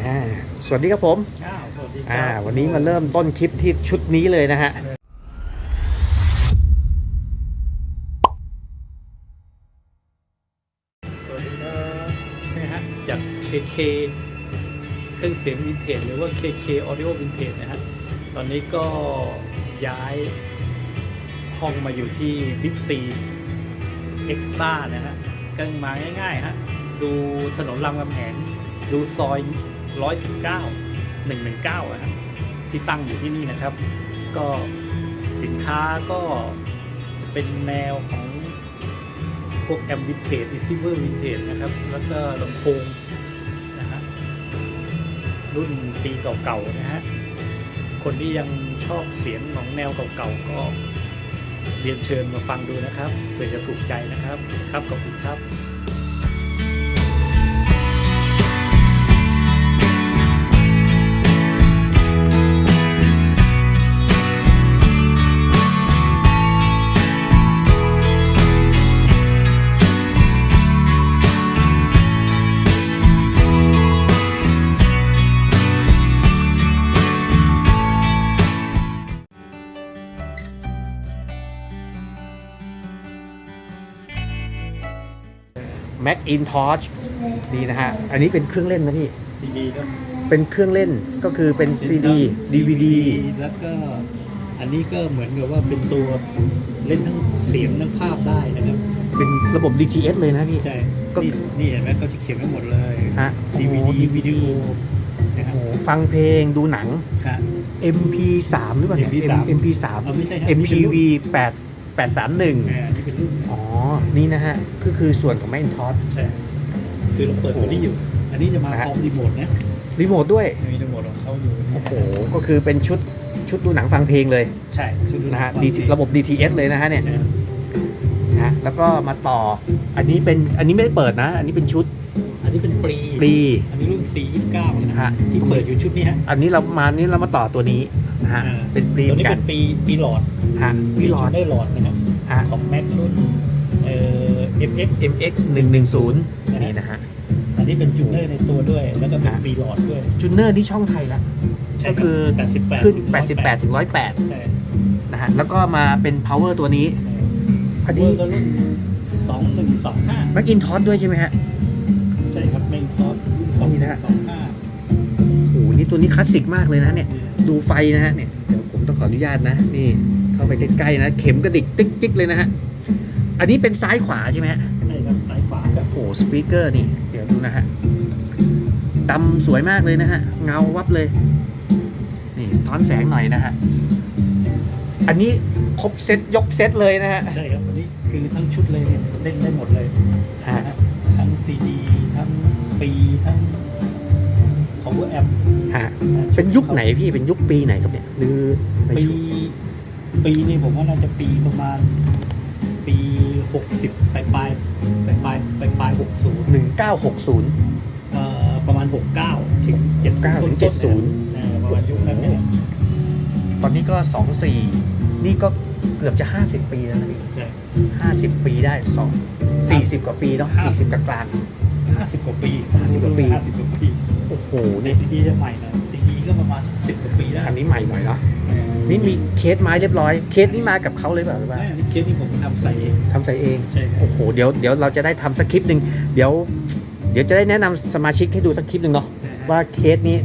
อ่าสวัสดีครับผมอ้าวสวัสดีคอ่ารับ วันนี้มาเริ่มต้นคลิปที่ชุดนี้เลยนะฮะ จาก KK เครื่องเสียงวินเทจหรือว่า KK Audio Vintage นะฮะ ตอนนี้ก็ย้ายห้องมาอยู่ที่ Big C Extra นะฮะก็มาง่ายๆฮะ ดูถนนรามคำแหงดูซอย 119 119อะฮะที่ตั้งอยู่ที่นี่นะครับ ก็สินค้าก็จะเป็นแนวของพวกแอมวินเทจอิซิเวอร์วินเทจนะครับ แล้วก็ลำโพง รุ่นปีเก่าๆนะฮะ คนที่ยังชอบเสียงของแนวเก่าๆก็เรียนเชิญมาฟังดูนะครับเผื่อจะถูกใจนะครับ ครับขอบคุณครับ Mac in Torch นี่นะฮะ อันนี้เป็นเครื่องเล่นนะพี่ ซีดีก็เป็นเครื่องเล่นก็คือเป็น CD DVD แล้วก็อันนี้ก็เหมือนกับว่าเป็นตัวเล่นทั้งเสียงทั้งภาพได้นะครับ เป็นระบบ DTS เลยนะพี่ ใช่ก็ นี่นี่เห็นไหมก็จะเขียนไว้หมดเลยฮะ DVD โอ้วิดีโอนะครับโอ้โหฟังเพลงดูหนังค่ะ MP3 หรือเปล่าเนี่ย MP3 MP3 เอาไม่ใช่ฮะ MPV 8 831อ่าอันนี้เป็นรุ่น อ๋อ นี่นะฮะ ก็คือส่วนของ Mac in Torch ใช่คือเราเปิดตัวนี้อยู่ อันนี้จะมานะฮะพร้อมรีโมทนะรีโมทด้วย มีรีโมทของเขาอยู่นี่โอ้โห ก็คือเป็นชุดชุดดูหนังฟังเพลงเลย ใช่ ชุดดูนะฮะฟัง DT ระบบ DTS เลยนะฮะเนี่ยใช่นะฮะแล้วก็มาต่อ อันนี้เป็นอันนี้ไม่ได้เปิดนะ อันนี้เป็นชุด อันนี้เป็นปรีปรีอันนี้รุ่น C29 นะฮะที่เปิดอยู่ชุดนี้ฮะ อันนี้เรามานี่เรามาต่อตัวนี้นะฮะอ่าเป็นปรีตัวนี้กัเป็นนปีปีหลอดฮะวิลอดได้หลอดนะครับ ฮะของแม็กรุ่นเอ่อ MX MX 110นี่นะฮะ อันนี้เป็นจูเนอร์ในตัวด้วย แล้วก็เป็นฮะปีหลอดด้วยจูเนอร์ที่ช่องไทยละ ใช่ก็คือรับ88ขึ้นถึง88 ถึง 108 ใช่นะฮะ แล้วก็มาเป็น power ตัวนี้ อันนี้เวอร์ก็รุ่น2125 Mac in Torch ด้วยใช่ไหมฮะ ใช่ครับเมงท็อปรุ่นนี่นะฮะ 2125โอ้โห นี่ตัวนี้คลาสสิกมากเลยนะเนี่ย ดูไฟนะฮะเนี่ย เดี๋ยวผมต้องขออนุญาตนะ นี่ เข้าไปใกล้ๆนะ เข็มกระดิกติ๊กจิ๊กเลยนะฮะ อันนี้เป็นซ้ายขวาใช่ไหมฮะใช่ครับสายขวากับโอ้โหสปีกเกอร์นี่ เดี๋ยวดูนะฮะดำสวยมากเลยนะฮะ เงาวับเลย นี่สะท้อนแสงหน่อยนะฮะ อันนี้ครบเซตยกเซตเลยนะฮะ ใช่ครับอันนี้คือทั้งชุดเลยเนี่ยเล่นได้หมดเลยฮะนะฮะทั้งซีดีทั้งปีทั้ง power amp ฮะ เป็นยุคไหนพี่ เป็นยุคปีไหนครับเนี่ยหรือในปีช่วง ปีนี่ผมว่าน่าจะปีประมาณ ปีหกสิบปลายปลายปลายปลายปลายปลายหกศูนย์หนึ่งเก้าหกศูนย์เอ่อประมาณหกเก้าถึงเจ็ด69ถึง70ประมาณยุคนั้นเนี่ยตอนนี้ก็สองสี่นี่ก็เกือบจะห้าสิบปีแล้วนะพี่ใช่ห้าสิบปีได้สองสี่สิบกว่าปีเนาะสี่สิบกลางห้าสิบกว่าปี50กว่าปีห้าสิบกว่าปีๆโอ้โหในนี่ซีดีจะใหม่นะซีดี ก็ประมาณสิบกว่าปีแล้วอันนี้ใหม่หน่อยเนาะเออนี่มีเคสไม้เรียบร้อย เคสนี้มากับเขาเลยเปล่าหรือว่าไม่อันนี้เคสที่ผมทำใส่เองทำใส่เองใช่ครับโอ้โหเดี๋ยวเดี๋ยวเราจะได้ทำสคริปต์หนึ่งเดี๋ยว เดี๋ยวจะได้แนะนำสมาชิกให้ดูสักคลิปหนึ่งเนาะว่าเคสนี้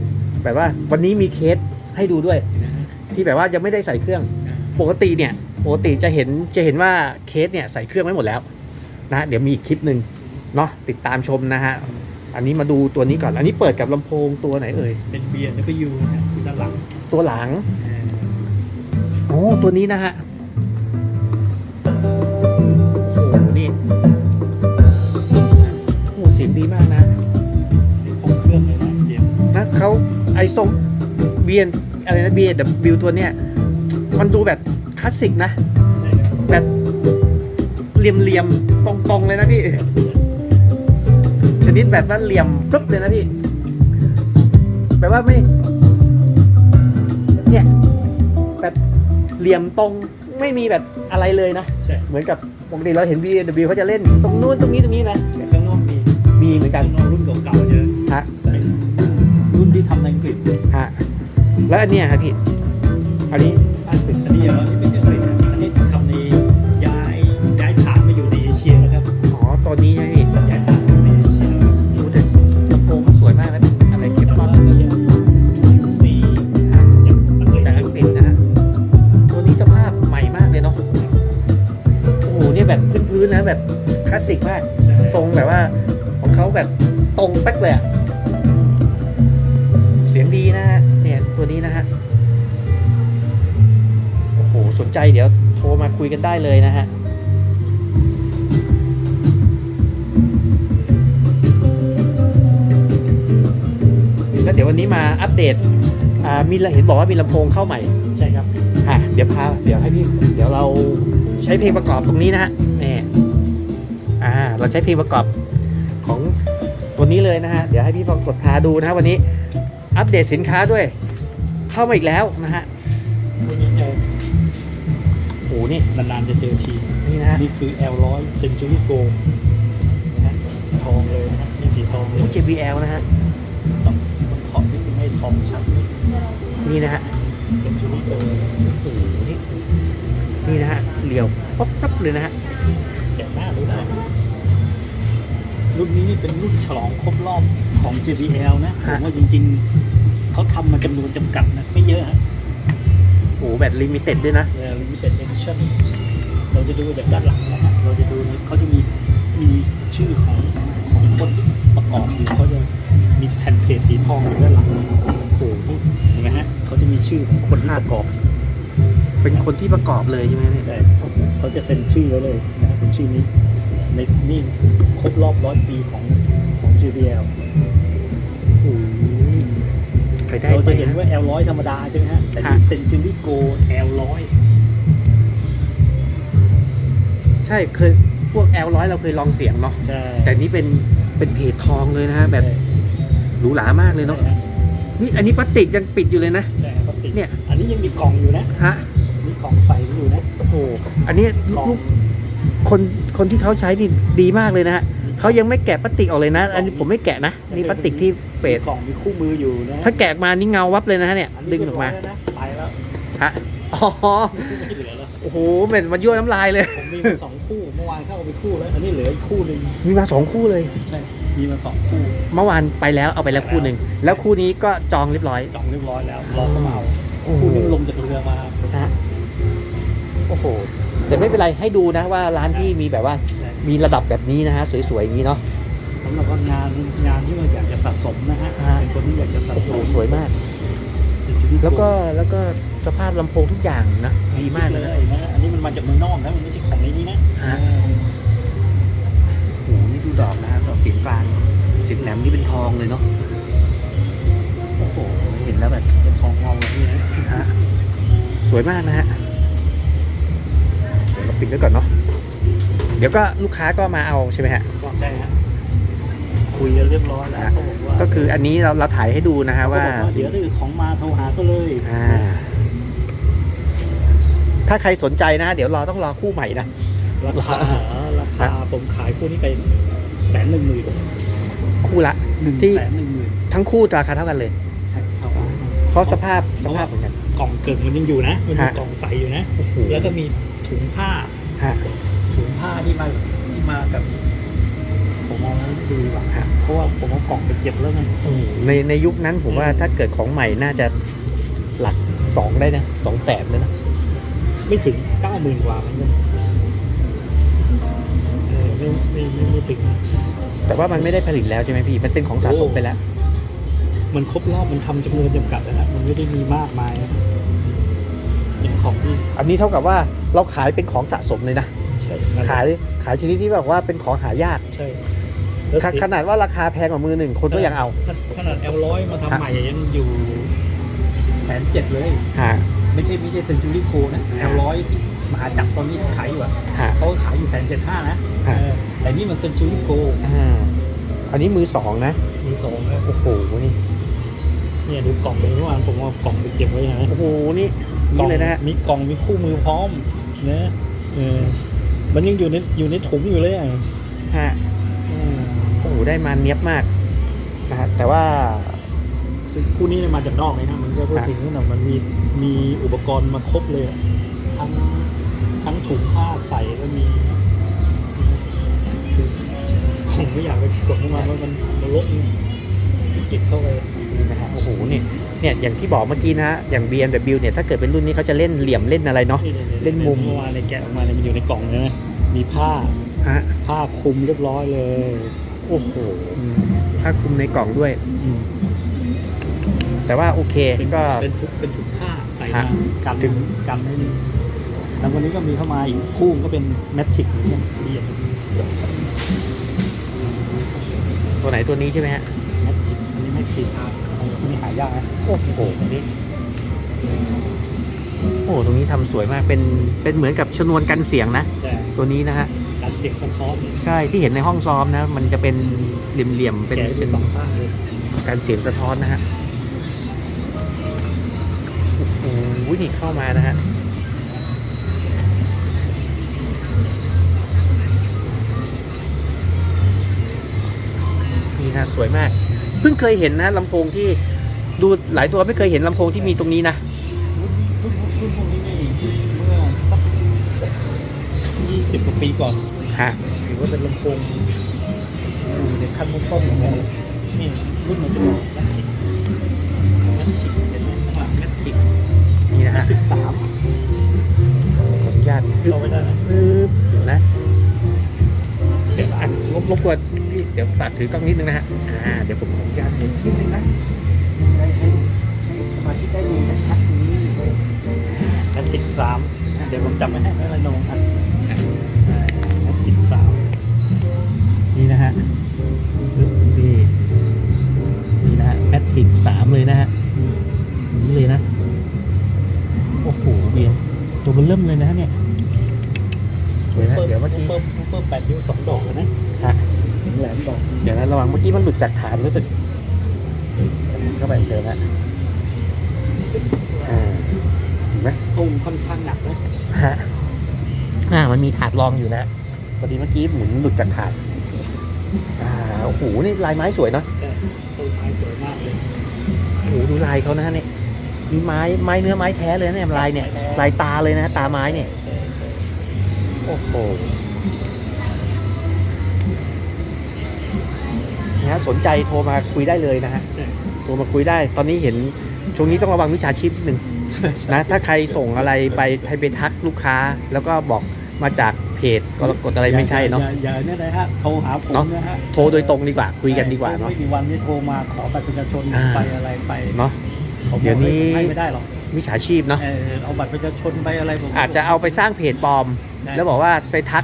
แบบว่าวันนี้มีเคสให้ดูด้วยนะฮะที่แบบว่ายังไม่ได้ใส่เครื่อง ปกติเนี่ยปกติจะเห็นจะเห็นว่าเคสเนี่ยใส่เครื่องไว้หมดแล้วนะเดี๋ยวมีอีกคลิปหนึ่งเนาะติดตามชมนะฮะ อันนี้มาดูตัวนี้ก่อน อันนี้เปิดกับลำโพงตัวไหนเอ่ย เป็นเบียร์แล้วก็ยูนะด้านหลังตัวหลังเออโอ้ตัวนี้นะฮะ โอ้โหนี่โอ้เสียงดีมากนะครบเครื่องเลยนะเสียงนะเขาไอทรงเบียนอะไรนะเบียนบิวตัวเนี้ย มันดูแบบคลาสสิกนะ ใช่ครับแบบเหลี่ยมๆ ตรงๆ เลยนะพี่ ชนิดแบบว่าเหลี่ยมปึ๊บเลยนะพี่แบบว่าไม่ เนี่ยแบบเหลี่ยมตรงไม่มีแบบอะไรเลยนะ ใช่ เหมือนกับปกติเราเห็น BMW เขาจะเล่นตรงนู้นตรงนี้ตรงนี้นะแต่ข้างนอกมีมีเหมือนกันข้างนอกรุ่นเก่าๆเยอะฮะแต่รุ่นที่ทำในอังกฤษฮะแล้วอันเนี้ยครับพี่ อันนี้อังกฤษอันนี้อย่างว่าที่ไม่ใช่อังกฤษนะอัน สสิกมาก ทรงแบบว่า ของเขาแบบตรงเป๊กเลยอะเสียงดีนะฮะเนี่ยตัวนี้นะฮะโอ้โหสนใจเดี๋ยวโทรมาคุยกันได้เลยนะฮะแล้วเดี๋ยววันนี้มาอัปเดตอ่ามีเห็นบอกว่ามีลำโพงเข้าใหม่ ใช่ครับอะเดี๋ยวพาเดี๋ยวให้พี่ เดี๋ยวเราใช้เพลงประกอบตรงนี้นะฮะนี่ เราใช้เพลงประกอบของตัวนี้เลยนะฮะ เดี๋ยวให้พี่ฟองกดพาดูนะฮะวันนี้อัปเดตสินค้าด้วย เข้ามาอีกแล้วนะฮะวันนี้จะโอ้โหนี่นานๆจะเจอที นี่นะฮะนี่คือ L100 Century Gold นะฮะสีทองเลยนะฮะนี่สีทองเลยตู้ JBL นะฮะต้องต้องขอบนิดนึงให้ทองชัดนิดนี่นะฮะเซนจูรี่โกโอ้โหนี่นี่นะฮะเรียวป๊บป๊บเลยนะฮะ รุ่นนี้นี่เป็นรุ่นฉลองครบรอบของ JBL นะผฮะมว่าจริงๆ เขาทำมาจำนวนจำกัดนะ ไม่เยอะฮะโอ้โหแบบลิมิเต็ดด้วยนะลิมิเต็ดเอดิชั่นเราจะดูจากด้านหลังนะฮะเราจะดูเขาจะมีมีชื่อของของคนที่ประกอบอยู่เขาจะมีแผ่นเพจสีทองอยู่ด้านหลังโอ้โหนี่เห็นไหมฮะเขาจะมีชื่อของคนที่ประกอบ เป็นคนที่ประกอบเลยใช่ไหมเนี่ยใช่เขาจะเซ็นชื่อไว้เลยนะฮะเป็นชื่อนี้ ในนี่ครบรอบร้อยปีของของ JBL โอ้โหไปได้เราไปจะเห็นนะว่า L100 ธรรมดาใช่ไหมฮะ แต่นี่ฮะ Century Go L100 ใช่เคยพวก L ร้อยเราเคยลองเสียงเนาะใช่แต่นี้เป็นเป็นเพจทองเลยนะฮะแบบหรูหรามากเลยเนาะใช่ฮะนี่อันนี้พลาสติกยังปิดอยู่เลยนะ ใช่ครับพลาสติกเนี่ย อันนี้ยังมีกล่องอยู่นะฮะมีกล่องใส่อยู่นะโอ้โหอันนี้กล่องลูก คนคนที่เขาใช้นี่ดีมากเลยนะฮะเขายังไม่แกะพลาสติกออกเลยนะ อันนี้ผมไม่แกะนะนี่พลาสติกที่เปมีดกล่องมีคู่มืออยู่นะถ้าแกะออกมานี่เงาวับเลยนะฮะเนี่ยอันนี้ดึงออกมาเรียบร้ยแล้วนะไปแล้วฮะอ๋อไม่เหลือแล้วโอ้โหเหม็นมันยั่วน้ำลายเลยผมมีมาสองคู่เมื่อวานเข้าไปคู่แล้วอันนี้เหลืออีกคู่หนึ่งมีมาสองคู่เลยใช่มีมาสองคู่ เมื่อวานไปแล้วเอาไปแล้วคู่หนึ่งแล้วคู่นี้ก็จองเรียบร้อย จองเรียบร้อยแล้วรอเข้ามาเอาโอ้โหคู่นี้ลงจากเรือมาฮะโอ้โห แต่ไม่เป็นไรให้ดูนะว่าร้านที่มีแบบว่าใช่มีระดับแบบนี้นะฮะสวยๆอย่างนี้เนาะ สำหรับว่างานงานที่เราอยากจะสะสมนะฮะฮะ เป็นคนที่อยากจะสะโอ้โหสมสวยมาก แล้วก็แล้วก็สภาพลำโพงทุกอย่างนะดีมากเลยเลนะยนะอันนี้มันมาจากเมืองนอกนะมันไม่ใช่ของในนี้นะฮะ โอ้โหนี่ดูดอกนะฮะดอกเสียงกลางเสียงแหลมนี่เป็นทองเลยเนาะโอ้โหเห็นแล้วแบบเป็นทองเงาแบบนี้นะฮะสวยมากนะฮะเดี๋ยวเรา ปิดไว้ก่อนเนาะเดี๋ยวก็ลูกค้าก็มาเอาใช่ไหมฮะก็ใช่ฮะคุยกันเรียบร้อยแล้วเขาบอกว่าก็คืออันนี้เราเราถ่ายให้ดูนะฮะเขาว่าบอกเดี๋ยวถ้าเกิดของมาโทรหาก็เลยอ่าถ้าใครสนใจนะฮะเดี๋ยวรอต้องรอคู่ใหม่นะราคาราคาผมขายคู่นี้ไปแสนหนึ่งหมื่นคู่ละหนึ่งที่แสนหนึ่งหมื่นทั้งคู่ราคาเท่ากันเลยใช่ครับเพราะสภาพสภาพเหมือนกันกล่องเกิงมันยังอยู่นะ มันมีฮะกล่องใสอยู่นะโอ้โหแล้วก็มี ถุงผ้าฮะถุงผ้าที่มาที่มากับ ผมเอาให้ดูดีกว่าฮะเพราะว่าผมเอากล่องไปเก็บแล้วไงในในยุคนั้นผมว่าถ้าเกิดของใหม่น่าจะหลักสองได้นะสองแสนเลยนะ ไม่ถึงเก้าหมื่นกว่ามันเออไม่ไม่ไม่ไม่ถึงแต่ว่ามันไม่ได้ผลิตแล้วใช่ไหมพี่ มันเป็นของสะสมไปแล้ว มันครบรอบมันทำจำนวนจำกัดแล้วนะมันไม่ได้มีมากมายนะ เป็นของที่อันนี้เท่ากับว่าเราขายเป็นของสะสมเลยนะใช่นั่นแหละขายขายชนิดที่แบบว่าเป็นของหายากใช่แล้วขเสียขนาดว่าราคาแพงกว่ามือหนึ่งคนก็ยังเอา ขนาด L ร้อยมาทำใหม่ยังอยู่แสนเจ็ดเลยฮะไม่ใช่ไม่ใช่เซนจูรี่โกนะแอลร้อยที่มหาจักรตอนนี้ขายอยู่อะฮะเขาก็ขายอยู่แสนเจ็ดห้านะฮะเออแต่นี่มันเซนจูรี่โกอ่าอันนี้มือสองนะมีสองครับโอ้โหนี่เนี่ยดูกล่องเป็นเมื่อวานผมเอากล่องไปเก็บไว้นะโอ้โหนี่ นี่เลยนะฮะ มีกล่องมีคู่มือพร้อมนะเออมันยังอยู่ในอยู่ในถุงอยู่เลยอะฮะอืมโอ้โหได้มาเนี้ยบมากนะฮะแต่ว่า คือคู่นี้เนี่ยมาจากนอกเลยนะมันก็พูดถึงว่ามันมีมีอุปกรณ์มาครบเลยอะทั้งทั้งถุงผ้าใส่แล้วมีคือของไม่อยากไปกดเข้ามาว่ามันมันลกนี่เก็บเข้าไปนี่นะฮะโอ้โหนี่เนี่ยอย่างที่บอกเมื่อกี้นะฮะอย่าง BMW เนี่ยถ้าเกิดเป็นรุ่นนี้เขาจะเล่นเหลี่ยมเล่นอะไรเนาะเล่นมุมเมื่อวานในยแกะออกมาเนี่ยมันอยู่ในกล่องเลยนะมีผ้าฮะผ้าคลุมเรียบร้อยเลยโอ้โหถ้าคุมในกล่องด้วย แต่ว่าโอเคเป็นก็เป็นถุงเป็นถุงผ้าใส่ฮะมากันถึงกันให้ดีแล้ววันนี้ก็มีเข้ามาอีกคู่ก็เป็นแมทริกเนี่ยเรียนตัวไหนตัวนี้ใช่ไหมฮะ แมทริกอันนี้แมทริกอันนี้หายากนะโอ้โหนี่โอ้โหตรงนี้ทำสวยมาก เป็น เป็นเหมือนกับชนวนกันเสียงนะใช่ตัวนี้นะฮะการเสียงสะท้อนใช่ ที่เห็นในห้องซ้อมนะ มันจะเป็นเหลี่ยมๆ เป็นแกะเป็นสองข้างเลยการเสียงสะท้อนนะฮะ โอ้โหนี่เข้ามานะฮะ นี่นะสวยมากเพิ่งเคยเห็นนะลำโพงที่ดูหลายตัวไม่เคยเห็นลำโพงที่มีตรงนี้นะรุ่นรุ่นรุ่นพวกนี้นี่เมื่อสักยี่สิบกว่าปีก่อนฮะถือว่าเป็นลำโพงอยู่ในขั้นต้นๆของมันนี่รุ่นมันจะเป็นแมทริกแมทริกเห็นหลังแมทริกนี่นะฮะสิบสามขออนุญาตเข้าไปได้ไหมปึ๊บเดี๋ยวนะเดี๋ยวอะรบรบกวน เดี๋ยวฝากถือกล้องนิดนึงนะฮะอ่าเดี๋ยวผมขออนุญาตเห็นนิดนึงนะได้ให้ให้สมาชิกได้ดูชัดๆตรงนี้แมทริกสามเดี๋ยวผมจำไว้ให้ไม่ละนงอันแมทริกสามนี่นะฮะปึ๊บนี่นี่นะฮะแมทริกสามเลยนะฮะอย่างนี้เลยนะโอ้โหเบียนตัวมันเริ่มเลยนะฮะเนี่ยสวยนะเดี๋ยวเมื่อกี้เฟิร์มเฟิร์มแปดนิ้วสองดอกนะฮะถึง แหลมดอกเดี๋ยวนะระวังเมื่อกี้มันหลุดจากฐานรู้สึกเข้าไปเติมนะอ่าเห็นไหมตุ้มค่อนข้างหนักนะฮะอ่ามันมีถาดรองอยู่นะพอดีเมื่อกี้หมุนหลุดจากถาดอ่าโอ้โหนี่ลายไม้สวยเนาะใช่ต้นไม้สวยมากเลยโอ้โหดูลายเขานะเนี่ยมีไม้ไม้เนื้อไม้แท้เลยนะเนี่ยลายเนี่ยไม้แท้ลายตาเลยนะ ตาไม้เนี่ยใช่ใช่โอ้โห นะฮะสนใจโทรมาคุยได้เลยนะฮะใช่โทรมาคุยได้ตอนนี้เห็นช่วงนี้ต้องระวังวิชาชีพนิดนึงใช่นะถ้าใครส่งอะไรไปให้ไปทักลูกค้า แล้วก็บอกมาจากเพจกรกฎอะไรไม่ใช่เนาะอย่อย่าเนี่ยนะฮะโทรหาผมเนาะนะฮะโทรโดยตรงดีกว่าคุยกันดีกว่าเนาะไม่กี่วันนี้โทรมาขอบัตรประชาชนอ่าไปอะไรไปเนาะผมเดี๋ยวนี้ให้ไม่ได้หรอกวิชาชีพเนาะเออเอาบัตรประชาชนไปอะไรผมอาจจะเอาไปสร้างเพจปลอมใช่แล้วบอกว่าไปทัก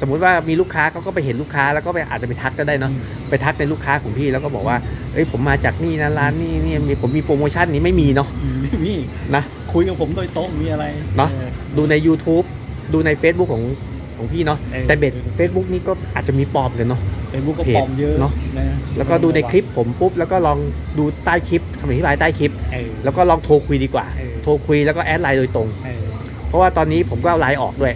สมมุติว่ามีลูกค้าเขาก็ไปเห็นลูกค้าแล้วก็ไปอาจจะไปทักก็ได้เนาะไปทักในลูกค้าของพี่แล้วก็บอกว่าเอ้ยผมมาจากนี่นะร้านนี่นี่มีผมมีโปรโมชั่นนี้ไม่มีเนาะอืมไม่มีนะคุยกับผมโดยตรงมีอะไรเนาะออดูใน YouTube ดูใน Facebook ของของพี่เนาะเออแต่เบ็ด Facebook นี่ก็อาจจะมีปลอมกันเนาะเฟซบุ๊กก็เพจปลอมเยอะเนอะนะแล้วก็ดูในคลิปผมปุ๊บแล้วก็ลองดูใต้คลิปคำอธิบายใต้คลิปเออแล้วก็ลองโทรคุยดีกว่าเออโทรคุยแล้วก็แอดไลน์โดยตรงเออเพราะว่าตอนนี้ผมก็เอาไลน์ออกด้วย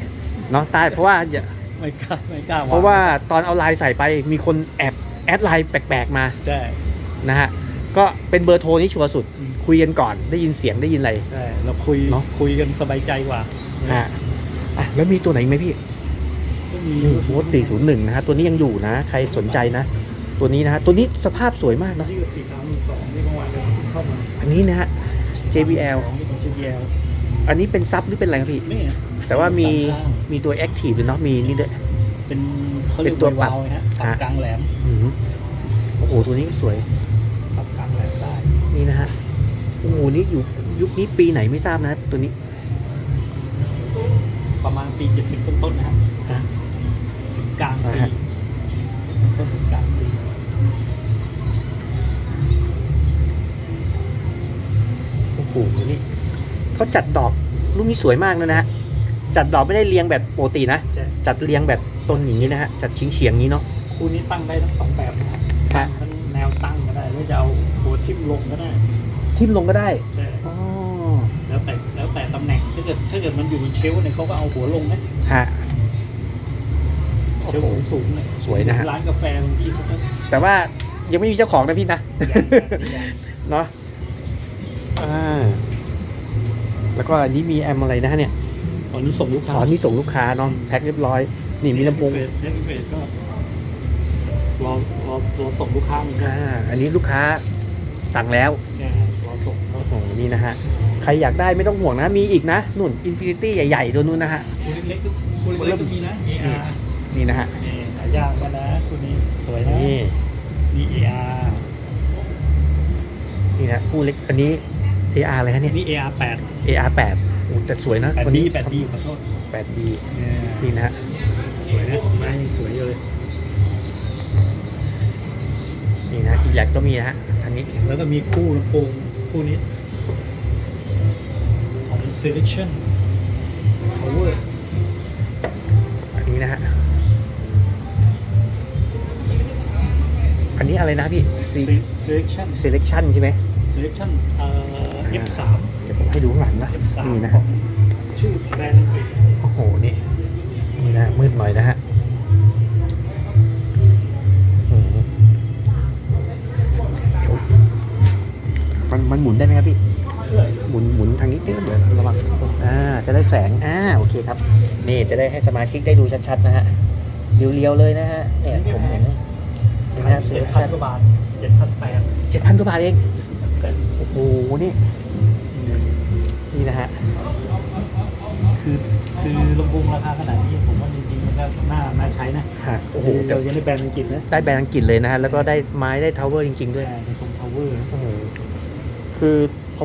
เนาะใต้เพราะว่าอย่า ไม่กล้าไม่กล้าเพราะว่าตอนเอาไลน์ใส่ไปมีคนแอบแอดไลน์แปลกๆมาใช่นะฮะก็เป็นเบอร์โทรนี่ชัวร์สุดอืมคุยกันก่อนได้ยินเสียงได้ยินอะไรใช่เราคุยเนอะคุยกันสบายใจกว่าอะอะแล้วมีตัวไหนอีกไหมพี่ก็มีนี่โบส401 นะฮะตัวนี้ยังอยู่นะ ใครสนใจนะ ตัวนี้นะฮะตัวนี้สภาพสวยมากนะนี่ก็สี่สามหนึ่งสองนี่เมื่อวานเราเข้ามาอันนี้นะฮะ JBL สองนี่เป็น JBL อันนี้เป็นซับหรือเป็นอะไรครับพี่นี่แต่ว่ามีสามข้างมีตัว Active ด้วยเนาะมีนี่ด้วย เป็นเขาเรียกเป็นตัวปรับไวาวฮะปรับฮะกลางแหลมอืมโอ้โหตัวนี้ก็สวยปรับกลางแหลมได้นี่นะฮะโอ้โหนี่อยู่ยุคนี้ปีไหนไม่ทราบนะ ตัวนี้ ประมาณปี 70 ต้นๆนะฮะฮะถึงกลางปีอ่าฮะ70ต้นๆถึงกลางปีโอ้โหนี่ เขาจัดดอกลูกนี้สวยมากเลยนะฮะจัดดอกไม่ได้เรียงแบบปกตินะ ใช่ จัดเรียงแบบต้นอย่างนี้นะฮะจัดเฉียงเฉียงๆนี้เนาะ คู่นี้ตั้งได้ทั้งสองแบบนะครับฮะ ทั้งแนวตั้งก็ได้หรือจะเอาหัวทิ่มลงก็ได้ทิ่มลงก็ได้ใช่อ๋อแล้วแต่แล้วแต่ตำแหน่งถ้าเกิดถ้าเกิดมันอยู่บนเชลฟ์เนี่ยเขาก็เอาหัวลงนะฮะโอ้เชลโหฟ์สูงๆเนี่ยสวยนะฮะ ร้านกาแฟบางที่เขาก็แต่ว่ายังไม่มีเจ้าของนะพี่นะ เนาะอ่า แล้วก็อันนี้มีแอมอะไรนะฮะเนี่ยตอนนี้ส่งลูกค้าอ๋อนี่ส่งลูกค้าเนาะแพ็คเรียบร้อย นี่มีลำโพงเฟสเฟสเฟสก็รอรอรอส่งลูกค้าเหมือนกันอ่าอันนี้ลูกค้าสั่งแล้วแค่รอส่งก็โอ้โหนี่นะฮะใครอยากได้ไม่ต้องห่วงนะมีอีกนะนุ่นอินฟินิตี้ใหญ่ๆตัวนู้นนะฮะคู่เล็กๆก็คู่เล็กๆก็มีนะ AR นี่นะฮะนี่หายากก็นะคู่นี้สวยนะนี่มี AR นี่นะคู่เล็กอันนี้ AR อะไรฮะเนี่ย นี่ AR 8 AR 8อู้แต่สวยนะ8 B 8 B ขอโทษ 8B เนี่ยนี่นะฮะสวยนะไม้ยังสวยอยู่เลยนี่นะอีแลกก็มีนะฮะทางนี้แล้วก็มีคู่ลำโพงคู่นี้ ของ Selection Power อันนี้นะฮะอันนี้อะไรนะพี่ C- Selection selection ใช่ไหม Selection เอ่อ F3 เดี๋ยวผมให้ดูข้างหลังนะ F3 นี่นะขอฮะงชื่อแบรนด์อังกฤษโอ้โห นี่ นี่นะ มืดหน่อยนะฮะอื้อหือมันมันหมุนได้ไหมครับพี่ หมุนหมุนทางนี้เดี๋ยวเดี๋ยวระวังอ่า จะได้แสง อ่า โอเคครับ นี่จะได้ให้สมาชิกได้ดูชัดๆนะฮะ เรียวๆเลยนะฮะ เนี่ยผมเห็นนะนี่นะเซเจ็ลดล์พันชัดกว่าบาทเจ็ดพันแปดเจ็ดพันกว่าบาทเอง โอ้โห นี่ นี่นะฮะ คือคือลำโพงราคาขนาดนี้ผมว่าจริงๆมันก็น่าน่าใช้นะฮะโอ้โหเดี๋ยวยังได้แบรนด์อังกฤษนะได้แบรนด์อังกฤษเลยนะฮะ แล้วก็ได้ไม้ได้ทาวเวอร์จริง ๆ ด้วยในทรงทาวเวอร์โอ้โหคือ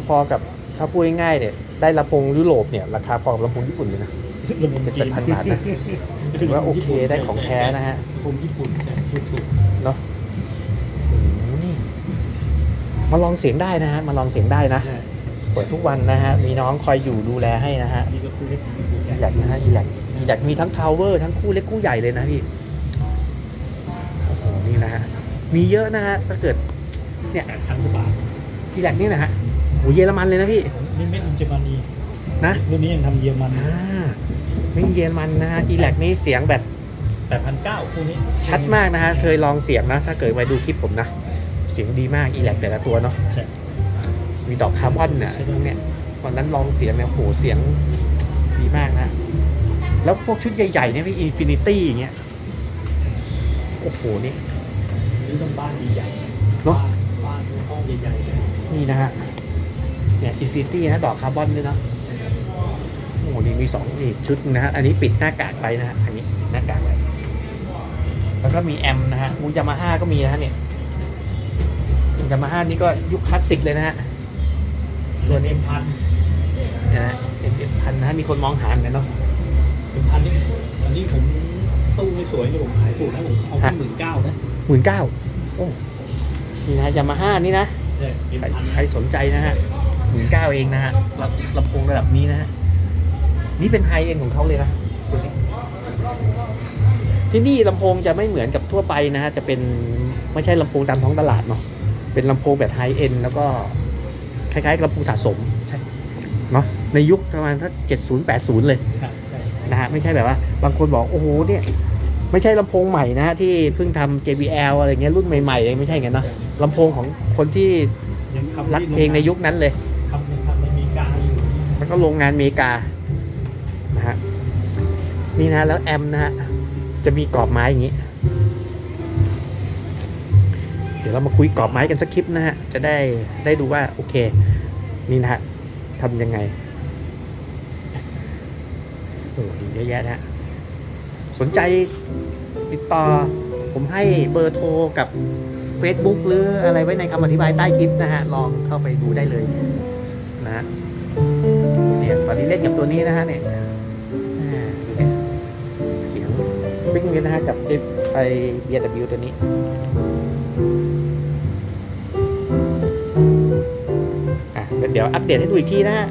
พอๆกับถ้าพูดง่ายๆเนี่ยได้ลำโพงยุโรปเนี่ยราคาพอกับลำโพงญี่ปุ่นเลยนะลำโพงจีน7,000บาทนะถือว่าโอเคได้ของแท้นะฮะลำโพงญี่ปุ่นใช่พูดถูกเนาะอืมมาลองเสียงได้นะฮะมาลองเสียงได้นะ ใช่ใช่เปิดทุกวันนะฮะ มีน้องคอยอยู่ดูแลให้นะฮะอันนี้ก็คู่เล็กคู่ใหญ่อีแลกนะฮะอีแลกอีแลกมีทั้งทาวเวอร์ทั้งคู่เล็กคู่ใหญ่เลยนะพี่โอ้โหนี่นะฮะ มีเยอะนะฮะถ้าเกิดแปดพันกว่าบาทอีแลกนี่นะฮะโหเยอรมันเลยนะพี่นี่เม็ดอินเจอร์มานีนะรุ่นนี้ยังทำเยอรมันอ่าไม่เยอรมันนะฮะอีแลกนี่เสียงแบบแปดพันเก้าคู่นี้ ชัดมากนะฮะ เคยลองเสียงนะ ถ้าเกิดไปดูคลิปผมนะ เสียงดีมากอีแลกแต่ละตัวเนาะใช่ มีดอกคาร์บอนเนี่ยใช่พวกเนี้ยตอนนั้นลองเสียงเนี่ยโหเสียงดีมากนะ แล้วพวกชุดใหญ่ๆเนี่ยพี่อินฟินิตี้อย่างเงี้ยโอ้โหนี่นี่ต้องบ้านใหญ่ๆเนอะบ้านห้องใหญ่ๆเลยนี่นะฮะเนี่ยอินฟินิตี้นะดอกคาร์บอนด้วยเนาะโอ้โหนี่มีสองนี่ชุดนะฮะอันนี้ปิดหน้ากากไปนะฮะอันนี้หน้ากากไว้แล้วก็มีแอมนะฮะมูยามาฮ่าก็มีนะฮะเนี่ยยามาฮ่านี่ก็ยุคคลาสสิกเลยนะฮะ ตัวนี้พันนะฮะ MS พันนะฮะมีคนมองหาเหมือนกันเนาะเป็นพันนี่อันนี้ผมตู้ไม่สวยนี่ผมขายถูกนะผมเอาแค่หมื่นเก้านะหมื่นเก้าโอ้นี่นะยามาฮ่านี่นะเนี่ยเป็นใครพันใครสนใจนะฮะหมื่นเก้าเองนะฮะลำลำโพงระดับนี้นะฮะนี่เป็นไฮเอ็นของเขาเลยนะตัวนี้ที่นี่ลำโพงจะไม่เหมือนกับทั่วไปนะฮะจะเป็นไม่ใช่ลำโพงตามท้องตลาดเนาะเป็นลำโพงแบบไฮเอ็นแล้วก็ คล้ายๆกับลำโพงสะสมใช่เนาะในยุคประมาณถ้าเจ็ดศูนย์แปดศูนย์เลยใช่ใช่นะฮะไม่ใช่แบบว่า บางคนบอกโอ้โหเนี่ยไม่ใช่ลำโพงใหม่นะฮะที่เพิ่งทำ JBL อะไรเงี้ยรุ่นใหม่ๆเลยไม่ใช่ไงนเนาะลำโพงของคนที่ยังทำรักเพลงในยุคนั้นเลยทำยังทำในอเมริกาอยู่แล้วก็โรงงานอเมริกานะฮะนี่นะแล้วแอมนะฮะจะมีกรอบไม้อย่างนี้ ดี๋ยวเรามาคุยกรอบไม้กันสักคลิปนะฮะ จะได้ได้ดูว่าโอเค นี่นะฮะทำยังไงโอ้โหเยอะแยะนะฮะสนใจติดต่อ ผมให้เบอร์โทรกับ Facebook หรืออะไรไว้ในคำอธิบายใต้คลิปนะฮะ ลองเข้าไปดูได้เลยนะฮะเนี่ยตอนนี้เล่นกับตัวนี้นะฮะเนี่ยเสียงวิ่งเลยนะฮะกับจิปไอ BW ตัวนี้ เดี๋ยวอัปเดตให้ดูอีกทีนะฮะ